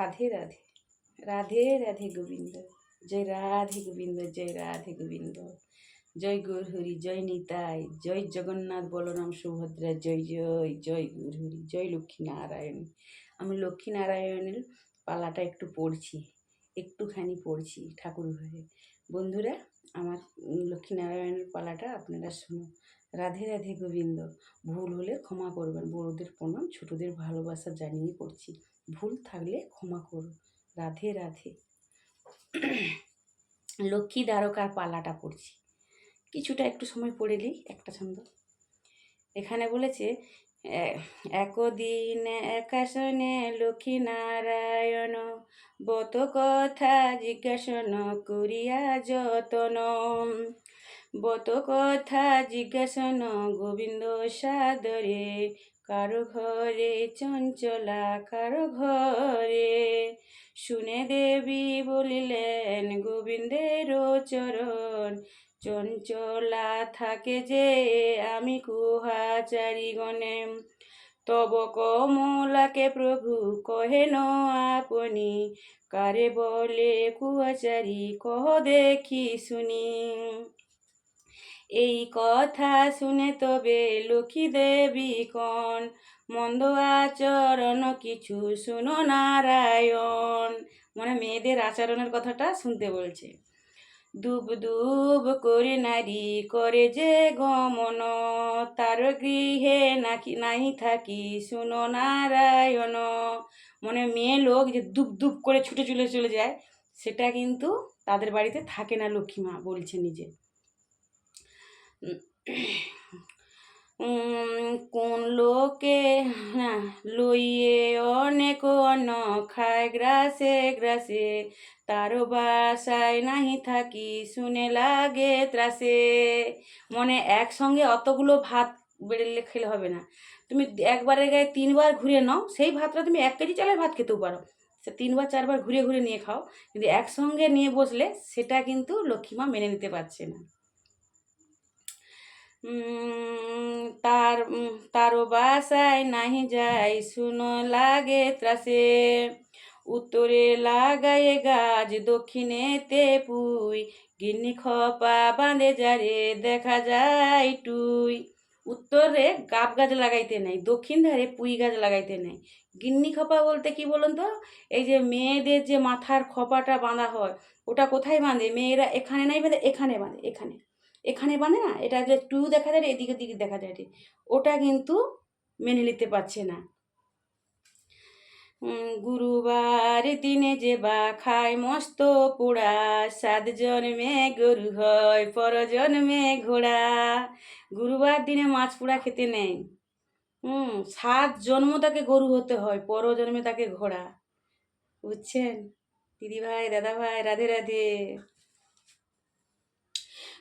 রাধে রাধে। রাধে রাধে গোবিন্দ। জয় রাধে গোবিন্দ, জয় রাধে গোবিন্দ। জয় গৌরহরি জয় নিতাই। জয় জগন্নাথ বলরাম সুভদ্রা। জয় জয় জয় গৌরহরি জয় লক্ষ্মী নারায়ণ আমি লক্ষ্মী নারায়ণের পালাটা একটু পড়ছি, একটুখানি পড়ছি ঠাকুর ঘরে। বন্ধুরা, আমার লক্ষ্মীনারায়ণের পালাটা আপনারা শুনুন রাধে রাধে গোবিন্দ। ভুল হলে ক্ষমা করবেন। বড়দের প্রণাম, ছোটদের ভালোবাসা জানিয়ে করছি। ভুল থাকলে ক্ষমা করুন। রাধে রাধে। লক্ষ্মী দ্বারকার পালাটা পড়ছি কিছুটা একটু সময় পড়ে নিই, একটা ছন্দ। এখানে বলেছে একদিন একাশনে লক্ষ্মী নারায়ণ বত কথা জিজ্ঞাসন করিয়া যতন। বত কথা জিজ্ঞাসন গোবিন্দ সাদরে, কারও ঘরে চঞ্চলা, কারও ঘরে। শুনে দেবী বলিলেন গোবিন্দের চরণ, চঞ্চলা থাকে যে, আমি কুহাচারি গণে তব কমলাকে প্রভু কহেন আপনি, কারে বলে কুয়াচারি, কহ দেখি শুনি। এই কথা শুনে তবে লক্ষ্মী দেবী কন, মন্দ আচরণ কিছু শুনো নারায়ণ। মানে মেয়েদের আচরণের কথাটা শুনতে বলছে। দুব দুব করে নারী করে যে গমন, তার গৃহে নাকি নাই থাকি শুনো নারায়ণ। মানে মেয়ে লোক যে দুব দুব করে ছুটে চলে চলে যায়, সেটা কিন্তু তাদের বাড়িতে থাকে না লক্ষ্মী মা বলছে নিজে। কোন লোকে লইয়ে অনেক অন্ন খায় গ্রাসে গ্রাসে তার বাসায় নাহি থাকি শুনে লাগে ত্রাসে। মনে একসঙ্গে অতগুলো ভাত বেড়ে খেলে হবে না। তুমি একবারের গায়ে তিনবার ঘুরে নাও, সেই ভাতটা তুমি এক কেজি চালের ভাত খেতেও পারো। সে তিনবার চারবার ঘুরে ঘুরে নিয়ে খাও, কিন্তু একসঙ্গে নিয়ে বসলে সেটা কিন্তু লক্ষ্মীমা মেনে নিতে পারছে না। তার তারও বাসায় নাহি যাই, শুনো লাগে ত্রাসে। উত্তরে লাগায়ে গাছ, দক্ষিণেতে পুই, গিন্নি খপা বাঁধে যারে, দেখা যায় টুই। উত্তরে গাব গাছ লাগাইতে নাই, দক্ষিণ ধারে পুই গাছ লাগাইতে নাই। গিন্নি খপা বলতে কি বলুন তো? এই যে মেয়েদের যে মাথার খপাটা বাঁধা হয়, ওটা কোথায় বাঁধে? মেয়েরা এখানে নাই বাঁধে, এখানে বাঁধে, এখানে। এখানে বাঁধে না? এটা যে টু দেখা যায় এদিকে দিকে দেখা যায় ওটা কিন্তু মেনে নিতে পারছে না। গুরুবার দিনে যে বা খায় মস্ত পোড়া, সাত জন্মে গরু হয়, পর জন্মে ঘোড়া। গুরুবার দিনে মাছ পোড়া খেতে নেই। হুম, সাত জন্ম তাকে গরু হতে হয়, পর জন্মে তাকে ঘোড়া। বুঝছেন? দিদি ভাই দাদা ভাই রাধে রাধে।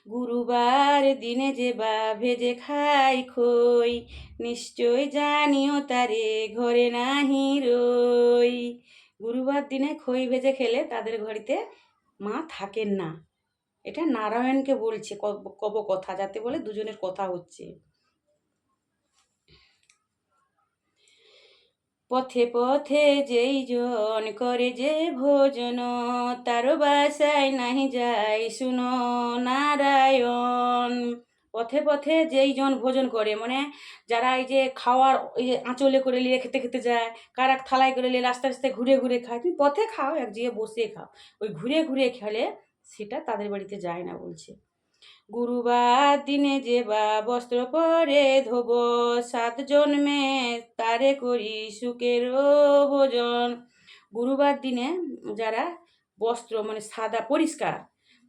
গুরুবার দিনে যে বা ভেজে খাই খই, নিশ্চয় জানিও তারে ঘরে নাহি রই। গুরুবার দিনে খই ভেজে খেলে তাদের ঘড়িতে মা থাকেন না। এটা নারায়ণকে বলছে, কব- কব কথা, যাতে বলে দুজনের কথা হচ্ছে। পথে পথে যেই জন করে যে ভোজন, তার বাসায় নাহি যাই শুনো নারায়ণ। পথে পথে যেই জন ভোজন করে মানে যারা এই যে খাওয়ার এই যে আঁচলে করে নিয়ে খেতে খেতে যায় কার এক থালায় করে নিয়ে রাস্তায় রাস্তায় ঘুরে ঘুরে খায়, তুমি পথে খাও এক জায়গায় বসে খাও। ওই ঘুরে ঘুরে খেলে সেটা তাদের বাড়িতে যায় না বলছে। গুরুবার দিনে যে বা বস্ত্র পরে ধোব, সাত জন্মে তারে করি সুখের ভোজন। গুরুবার দিনে যারা বস্ত্র মানে সাদা পরিষ্কার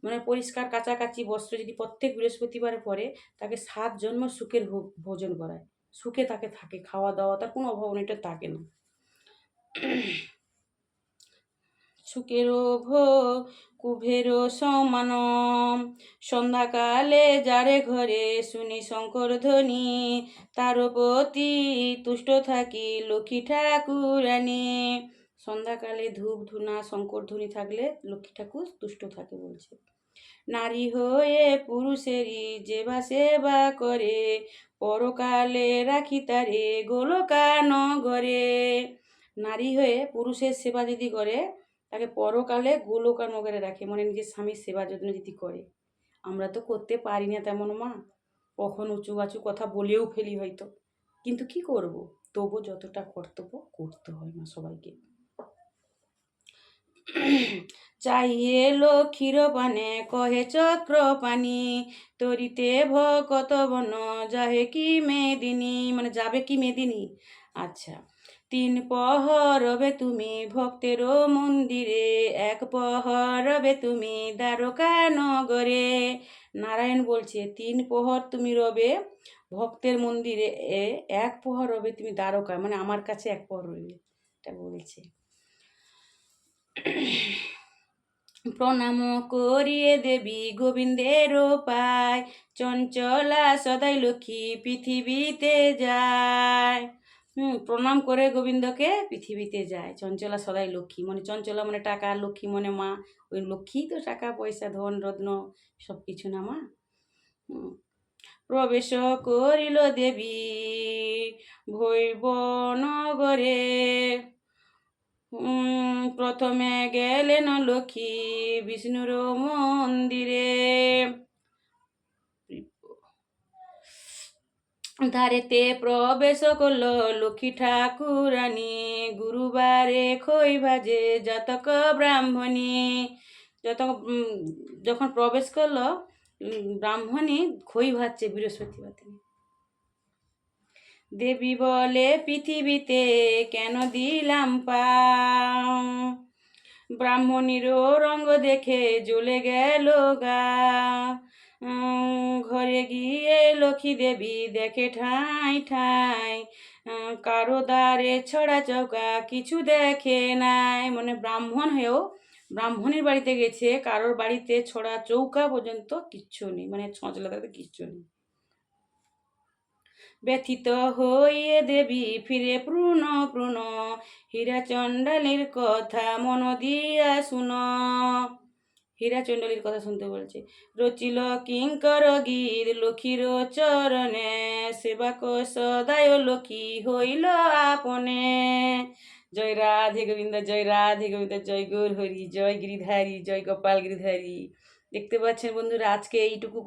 মানে পরিষ্কার কাছাকাছি বস্ত্র যদি প্রত্যেক বৃহস্পতিবারে পরে, তাকে সাত জন্ম সুখের ভোজন করায়। সুখে তাকে থাকে খাওয়া দাওয়া তার কোনো অভাব অনিটা থাকে না। সুখেরও ভো কুভেরও সমান সন্ধ্যাকালে যারে ঘরে শুনি শঙ্কর ধ্বনি তার প্রতি তুষ্ট থাকি লক্ষ্মী ঠাকুরানী সন্ধ্যাকালে ধূপ, ধুনা, শঙ্কর ধ্বনি থাকলে লক্ষ্মী ঠাকুর তুষ্ট থাকে বলছে। নারী হয়ে পুরুষেরই যেবা সেবা করে, পরকালে রাখি তারে গোলকা নগরে নারী হয়ে পুরুষের সেবা যদি করে তাকে পরকালে গোলোকা নগরে রাখে মানে নিজের স্বামীর সেবা যত্ন যদি করে। আমরা তো করতে পারি না তেমন, মা। কখন উঁচু বাচু কথা বলেও ফেলি হয়তো। কিন্তু কি করব? তবু যতটা কর্তব্য করতে হয় না সবাইকে। চাহিয়ে লক্ষ্মীর পানে, কহে চক্র পানি, তরিতে ভকত বন, যাহে কি মেদিনী মানে যাবে কি মেদিনী? আচ্ছা। তিন পহর রবে তুমি ভক্তের মন্দিরে, এক পহর রবে তুমি দ্বারকা নগরে। নারায়ণ বলছে, তিন প্রহর তুমি রবে ভক্তের মন্দিরে, এ এক প্রহর রবে তুমি দ্বারকা মানে আমার কাছে এক প্রহর রবে এটা বলছে। প্রণাম করিয়ে দেবী গোবিন্দের পায় চঞ্চলা সদাই লক্ষ্মী পৃথিবীতে যায়। হুম প্রণাম করে গোবিন্দকে পৃথিবীতে যায়। চঞ্চলা সদাই লক্ষ্মী। মানে চঞ্চলা মানে টাকা লক্ষ্মী মানে মা। ওই লক্ষ্মী তো টাকা পয়সা ধন রত্ন সব কিছু না মা? প্রবেশ করিল দেবী ভৈবনগরে। উম, প্রথমে গেলেন লক্ষ্মী বিষ্ণুর মন্দিরে। ধারেতে প্রবেশ করল লক্ষ্মী ঠাকুরানী। গুরুবারে খই ভাজে যতক ব্রাহ্মণী। যত যখন প্রবেশ করল ব্রাহ্মণী খই ভাজছে বৃহস্পতিবার দিনে। দেবী বলে, পৃথিবীতে কেন দিলাম পা ব্রাহ্মণীরও রঙ্গ দেখে জ্বলে গেল গা। ঘরে গিয়ে লক্ষ্মী দেবী দেখে ঠাঁই ঠাঁই কারও দ্বারে ছড়া চৌকা কিছু দেখে নাই। মানে ব্রাহ্মণ হয়েও ব্রাহ্মণের বাড়িতে গেছে, কারোর বাড়িতে ছড়া চৌকা পর্যন্ত কিচ্ছু নেই মানে ছঁচলা কিচ্ছু নেই। ব্যথিত হইয়ে দেবী ফিরে প্রুণ প্রুণ হীরা চণ্ডালীর কথা মন দিয়া শুন। হীরা চণ্ডালীর কথা শুনতে বলছে। রচিল কিঙ্কর গীত, লক্ষ্মীর চরণে সেবাক সদায় লক্ষ্মী হইল আপনে। জয় রাধে গোবিন্দ, জয় রাধে গোবিন্দ, জয় গৌর হরি জয় গিরিধারী, জয় গোপাল গিরিধারী। দেখতে পাচ্ছেন বন্ধুরা, আজকে এইটুকু